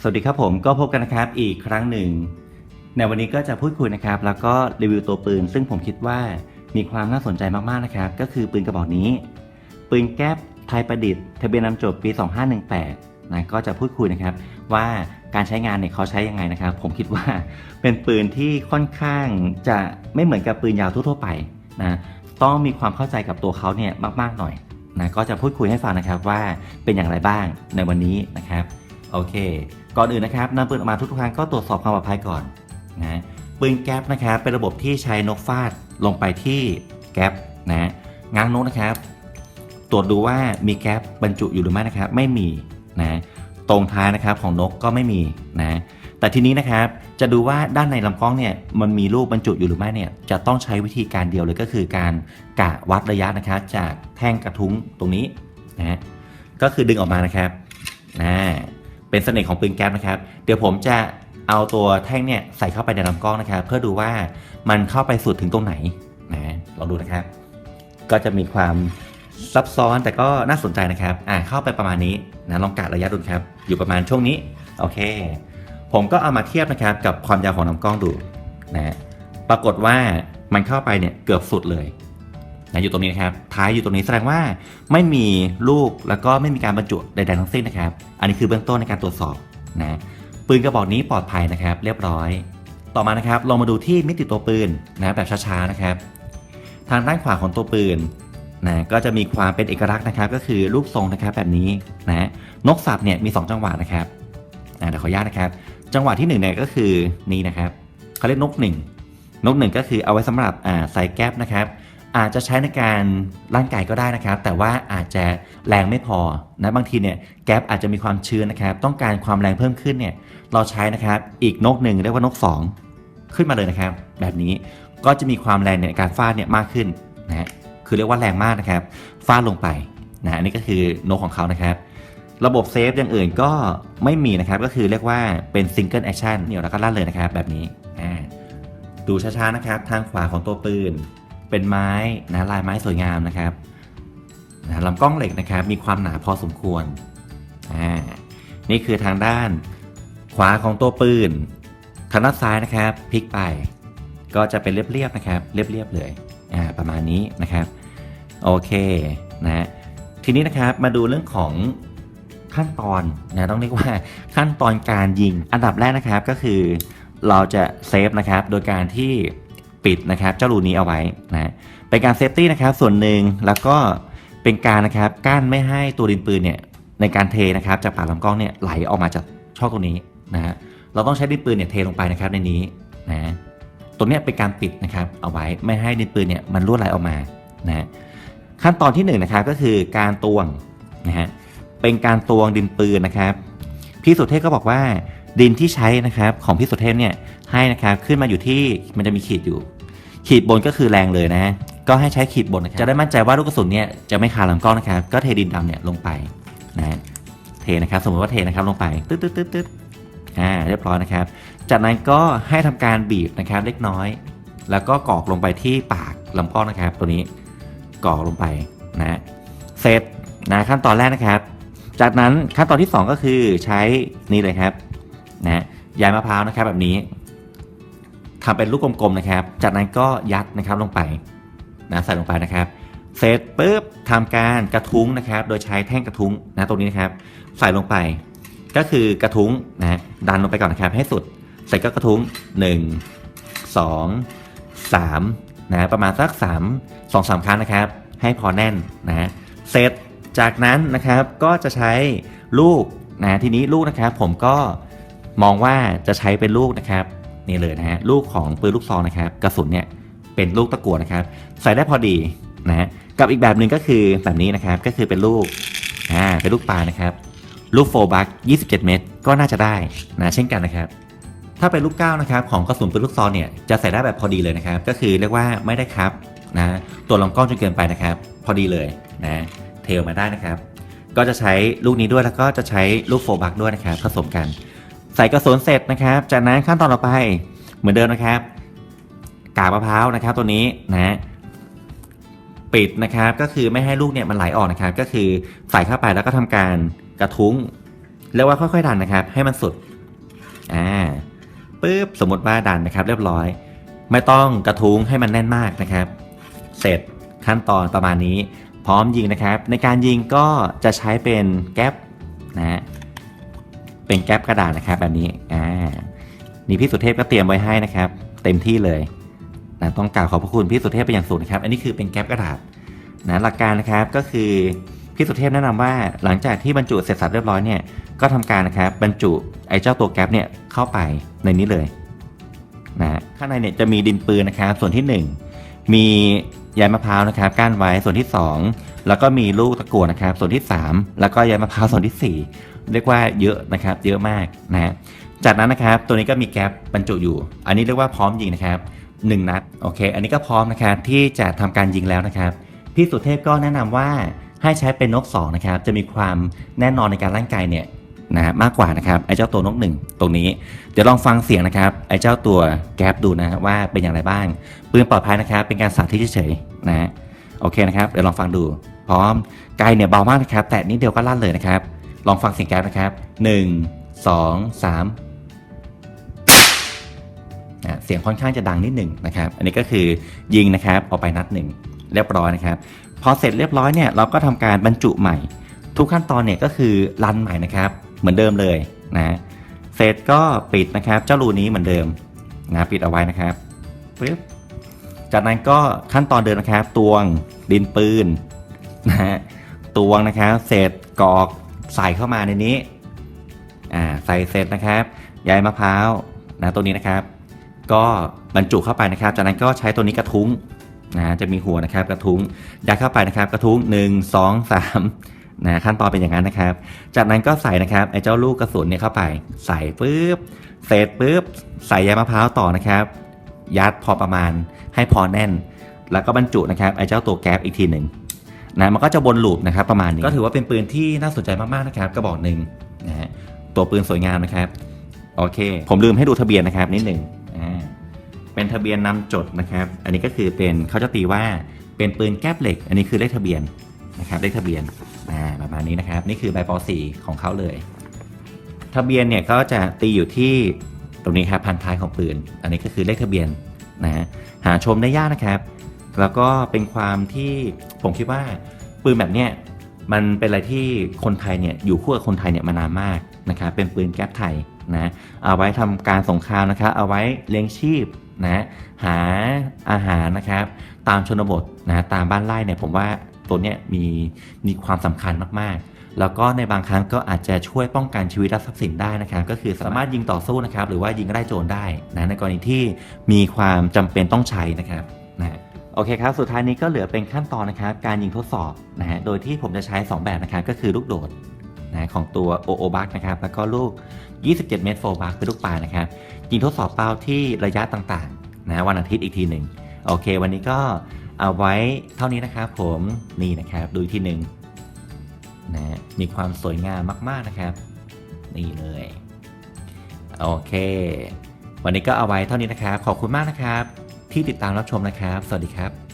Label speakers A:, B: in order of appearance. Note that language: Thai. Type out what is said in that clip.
A: สวัสดีครับผมก็พบกันนะครับอีกครั้งหนึ่ง ในวันนี้ก็จะพูดคุยนะครับ แล้วก็รีวิวตัวปืน ซึ่งผมคิดว่ามีความน่าสนใจมากๆนะครับ ก็คือปืนกระบอกนี้ ปืนแก๊ปไทยประดิษฐ์ทะเบียนนำจดปี 2518นะก็จะพูดคุยนะครับว่าการใช้งานเนี่ยเขาใช้ยังไงนะครับ ผมคิดว่าเป็นปืนที่ค่อนข้างจะไม่เหมือนกับปืนยาวทั่วๆไปนะต้องมีความเข้าใจกับตัวเขาเนี่ยมาก ๆหน่อยนะก็จะพูดคุยให้ฟังนะครับว่าเป็นอย่างไรบ้างในวันนี้นะครับ โอเค ก่อนอื่นนะครับนำปืนออกมาทุกๆครั้งก็ตรวจสอบความปลอดภัยก่อนนะปืนแก๊ปนะครับเป็นระบบที่ใช้นกฟาดลงไปที่แก๊ปนะง้างนกนะครับ ตรวจดูว่ามีแก๊ปบรรจุอยู่หรือไม่นะครับ ไม่มีนะตรงท้ายนะครับของนกก็ไม่มีนะแต่ทีนี้นะครับจะดูว่าด้านในลำกล้องเนี่ยมันมีลูกบรรจุอยู่หรือไม่เนี่ยจะต้องใช้วิธีการเดียวเลยก็คือการกะวัดระยะนะครับ จากแท่งกระทุ้งตรงนี้นะก็คือดึงออกมานะครับนะ เป็นเสน่ห์ของปืนแก๊ปนะครับ เดี๋ยวผมจะเอาตัวแท่งเนี่ยใส่เข้าไปในลำกล้องนะครับ เพื่อดูว่ามันเข้าไปสุดถึงตรงไหนนะลองดูนะครับ ก็จะมีความซับซ้อนแต่ก็น่าสนใจนะครับ อ่าเข้าไปประมาณนี้นะลองกะระยะดูครับ อยู่ประมาณช่วงนี้ โอเค ผมก็เอามาเทียบนะครับกับความยาวของลำกล้องดูนะ ปรากฏว่ามันเข้าไปเนี่ยเกือบสุดเลย นะอยู่ตรงนี้นะครับท้ายอยู่ตรงนี้แสดงว่าไม่มีลูกแล้วก็ไม่มีการบรรจุใดๆทั้งสิ้นนะครับ อันนี้คือเบื้องต้นในการตรวจสอบนะปืนกระบอกนี้ปลอดภัยนะครับ เรียบร้อย ต่อมานะครับลองมาดูที่มิติตัวปืนนะแบบช้าๆนะครับ ทางด้านขวาของตัวปืนนะก็จะมีความเป็นเอกลักษณ์นะครับ ก็คือรูปทรงนะครับแบบนี้นะนกสับเนี่ยมี 2 จังหวะนะครับนะเดี๋ยวขออนุญาตนะครับ จังหวะที่1เนี่ยก็คือนี่นะครับเขาเรียกนกหนึ่งนกหนึ่งก็คือเอาไว้สำหรับใส่แก๊ปนะครับ อาจจะใช้ในการร่างกายก็ได้นะครับ แต่ว่าอาจจะแรงไม่พอนะบางทีเนี่ยแก๊ปอาจจะมีความชื้นนะครับ ต้องการความแรงเพิ่มขึ้นเนี่ยเราใช้นะครับอีกนกหนึ่งเรียกว่านกสองขึ้นมาเลยนะครับ แบบนี้ก็จะมีความแรงในการฟาดเนี่ยมากขึ้นนะฮะคือเรียกว่าแรงมากนะครับฟาดลงไปนะอันนี้ก็คือนกของเขานะครับ ระบบเซฟอย่างอื่นก็ไม่มีนะครับ ก็คือเรียกว่าเป็นซิงเกิลแอคชั่นเหนี่ยวแล้วก็ลั่นเลยนะครับ แบบนี้ดูช้าๆนะครับ ทางขวาของตัวปืน เป็นไม้นะลายไม้สวยงามนะครับนะลำกล้องเหล็กนะครับมีความหนาพอสมควรอ่านี่คือทางด้านขวาของตัวปืนทางด้านซ้ายนะครับพลิกไป ก็จะเป็นเรียบๆนะครับ เรียบๆเลยอ่าประมาณนี้นะครับโอเคนะทีนี้นะครับมาดูเรื่องของขั้นตอนนะต้องเรียกว่าขั้นตอนการยิงอันดับแรกนะครับก็คือเราจะเซฟนะครับโดยการที่ ปิดนะครับเจ้ารูนี้เอาไว้นะเป็นการเซฟตี้นะครับส่วนหนึ่งแล้วก็เป็นการนะครับกั้นไม่ให้ตัวดินปืนเนี่ยในการเทนะครับจากปากลำกล้องเนี่ยไหลออกมาจากช่องตรงนี้นะฮะเราต้องใช้ดินปืนเนี่ยเทลงไปนะครับในนี้นะตรงเนี้ยเป็นการปิดนะครับเอาไว้ไม่ให้ดินปืนเนี่ยมันรั่วไหลออกมานะฮะขั้นตอนที่1นงนะครับก็คือการตวงนะฮะเป็นการตวงดินปืนนะครับพี่สุเทพก็บอกว่าดินที่ใช้นะครับของพี่สุเทพเนี่ยให้นะครับขึ้นมาอยู่ที่มันจะมีขีดอยู่ ขีดบนก็คือแรงเลยนะฮะก็ให้ใช้ขีดบนนะครับจะได้มั่นใจว่าลูกกระสุนเนี่ยจะไม่คาลำกล้องนะครับ ก็เทดินดำเนี่ยลงไปนะฮะเทนะครับ สมมติว่าเทนะครับลงไปตึ๊ดตึ๊ดตึ๊ดตึ๊ดอ่าเรียบร้อยนะครับ จากนั้นก็ให้ทำการบีบนะครับเล็กน้อย แล้วก็กรอกลงไปที่ปากลำกล้องนะครับ ตัวนี้กรอกลงไปนะเสร็จนะขั้นตอนแรกนะครับ จากนั้นขั้นตอนที่ 2 ก็คือใช้นี่เลยครับนะยายมะพร้าวนะครับแบบนี้ ทำเป็นลูกกลมๆนะครับ จากนั้นก็ยัดนะครับลงไปนะใส่ลงไปนะครับ เสร็จปุ๊บทำการกระทุ้งนะครับ โดยใช้แท่งกระทุ้งนะตรงนี้นะครับ ใส่ลงไป ก็คือกระทุ้งนะดันลงไปก่อนนะครับ ให้สุด เสร็จก็กระทุ้ง 1 2 3นะประมาณสัก 3 2 3 ครั้งนะครับ ให้พอแน่นนะเสร็จจากนั้นนะครับก็จะใช้ลูกนะทีนี้ลูกนะครับ ผมก็มองว่าจะใช้เป็นลูกนะครับ นี่เลยนะฮะลูกของปืนลูกซองนะครับกระสุนเนี่ยเป็นลูกตะกั่วนะครับ ใส่ได้พอดีนะฮะกับอีกแบบหนึ่งก็คือแบบนี้นะครับก็คือเป็นลูกอ่าเป็นลูกปลานะครับ ลูกโฟบัก27 เมตร ก็น่าจะได้นะเช่นกันนะครับ ถ้าเป็นลูกก้าวนะครับของกระสุนปืนลูกซองเนี่ยจะใส่ได้แบบพอดีเลยนะครับ ก็คือเรียกว่าไม่ได้ครับนะตัวลำกล้องจนเกินไปนะครับ พอดีเลยนะเทลมาได้นะครับ ก็จะใช้ลูกนี้ด้วยแล้วก็จะใช้ลูกโฟบักด้วยนะครับผสมกัน ใส่กระสุนเสร็จนะครับ จากนั้นขั้นตอนต่อไปเหมือนเดิมนะครับ กาบมะพร้าวนะครับ ตัวนี้นะปิดนะครับ ก็คือไม่ให้ลูกเนี่ยมันไหลออกนะครับ ก็คือใส่เข้าไปแล้วก็ทำการกระทุ้งเรียกว่าค่อยๆดันนะครับ ให้มันสุดอ่าปึ๊บสมมติว่าดันนะครับ เรียบร้อย ไม่ต้องกระทุ้งให้มันแน่นมากนะครับ เสร็จขั้นตอนประมาณนี้ พร้อมยิงนะครับ ในการยิงก็จะใช้เป็นแก๊ปนะฮะ เป็นแก๊ปกระดาษนะครับแบบนี้อ่านี่พี่สุเทพก็เตรียมไว้ให้นะครับ เต็มที่เลยนะต้องกล่าวขอบพระคุณพี่สุเทพเป็นอย่างสูงนะครับ อันนี้คือเป็นแก๊ปกระดาษนะหลักการนะครับก็คือพี่สุเทพแนะนำว่าหลังจากที่บรรจุเสร็จสับเรียบร้อยเนี่ยก็ทำการนะครับบรรจุไอ้เจ้าตัวแก๊ปเนี่ยเข้าไปในนี้เลยนะข้างในเนี่ยจะมีดินปืนนะครับ ส่วนที่หนึ่งมีใยมะพร้าวนะครับก้านไว้ส่วนที่ 2 แล้วก็มีลูกตะกั่วนะครับ ส่วนที่ 3 แล้วก็ใยมะพร้าวส่วนที่ 4 เรียกว่าเยอะนะครับเยอะมากนะฮะจากนั้นนะครับตัวนี้ก็มีแก๊ปบรรจุอยู่ อันนี้เรียกว่าพร้อมยิงนะครับ1นัดโอเค อันนี้ก็พร้อมนะครับที่จะทำการยิงแล้วนะครับพี่สุเทพก็แนะนำว่าให้ใช้เป็นนก2นะครับจะมีความแน่นอนในการร่างกายเนี่ยนะฮะมากกว่านะครับไอ้เจ้าตัวนกหนึ่งตรงนี้ เดี๋ยวลองฟังเสียงนะครับไอ้เจ้าตัวแก๊ปดูนะว่าเป็นอย่างไรบ้างปืนปลอดภัยนะครับ เป็นการสาธิตเฉยๆนะฮะโอเคนะครับเดี๋ยวลองฟังดู พร้อมไกลเนี่ยเบามากนะครับ แต่นิดเดียวก็ลั่นเลยนะครับ ลองฟังเสียงแก๊ปนะครับ 1 2 3นะเสียงค่อนข้างจะดังนิดหนึ่งนะครับ อันนี้ก็คือยิงนะครับออกไปนัดหนึ่งเรียบร้อยนะครับ พอเสร็จเรียบร้อยเนี่ยเราก็ทำการบรรจุใหม่ ทุกขั้นตอนเนี่ยก็คือรันใหม่นะครับ เหมือนเดิมเลยนะเสร็จก็ปิดนะครับ เจ้ารูนี้เหมือนเดิมนะปิดเอาไว้นะครับปึ๊บจากนั้นก็ขั้นตอนเดินนะครับ ตวงดินปืนนะฮะตวงนะครับ เสร็จกอก ใส่เข้ามาในนี้อ่าใส่เสร็จนะครับใยมะพร้าวนะตัวนี้นะครับ ก็บรรจุเข้าไปนะครับ จากนั้นก็ใช้ตัวนี้กระทุ้งนะจะมีหัวนะครับกระทุ้งยัดเข้าไปนะครับ กระทุ้ง 1 2 3นะขั้นตอนเป็นอย่างนั้นนะครับ จากนั้นก็ใส่นะครับไอ้เจ้าลูกกระสุนเนี่ยเข้าไป ใส่ปุ๊บเสร็จปุ๊บใส่ใยมะพร้าวต่อนะครับ ยัดพอประมาณให้พอแน่น แล้วก็บรรจุนะครับไอ้เจ้าตัวแก๊ปอีกทีหนึ่ง นะมันก็จะวนลูปนะครับประมาณนี้ก็ถือว่าเป็นปืนที่น่าสนใจมากๆนะครับกระบอกหนึ่งนะฮะตัวปืนสวยงามนะครับโอเค ผมลืมให้ดูทะเบียนนะครับนิดหนึ่งอ่าเป็นทะเบียนนำจดนะครับ อันนี้ก็คือเป็นเขาจะตีว่าเป็นปืนแก๊ปเหล็ก อันนี้คือเลขทะเบียนนะครับเลขทะเบียนอ่าประมาณนี้นะครับ นี่คือใบป .4 ของเขาเลย ทะเบียนเนี่ยก็จะตีอยู่ที่ตรงนี้ครับพันท้ายของปืน อันนี้ก็คือเลขทะเบียนนะฮะหาชมได้ยากนะครับ แล้วก็เป็นความที่ผมคิดว่าปืนแบบเนี้ยมันเป็นอะไรที่คนไทยเนี่ยอยู่คู่กับคนไทยเนี่ยมานานมากนะครับเป็นปืนแก๊ปไทยนะเอาไว้ทำการสงครามนะครับเอาไว้เลี้ยงชีพนะหาอาหารนะครับ ตามชนบทนะตามบ้านไร่เนี่ยผมว่าตัวเนี้ยมีมีความสำคัญมากๆ แล้วก็ในบางครั้งก็อาจจะช่วยป้องกันชีวิตและทรัพย์สินได้นะครับ ก็คือสามารถยิงต่อสู้นะครับ หรือว่ายิงไล่โจรได้นะในกรณีที่มีความจำเป็นต้องใช้นะครับ โอเคครับ สุดท้ายนี้ก็เหลือเป็นขั้นตอนนะครับ การยิงทดสอบนะฮะ โดยที่ผมจะใช้ 2 แบบนะครับ ก็คือลูกโดดนะของตัว o o b u c นะครับ แล้วก็ลูก 27 เมตร4 b u c เป็นลูกปลานะครับ ยิงทดสอบเป้าที่ระยะต่างๆนะวันอาทิตย์อีกทีหนึ่ง โอเค วันนี้ก็เอาไว้เท่านี้นะครับผมนี่นะครับดูอีกทีหนึ่งนะมีความสวยงามมากๆนะครับ นี่เลย โอเค วันนี้ก็เอาไว้เท่านี้นะครับ ขอบคุณมากนะครับ ที่ติดตามรับชมนะครับ สวัสดีครับ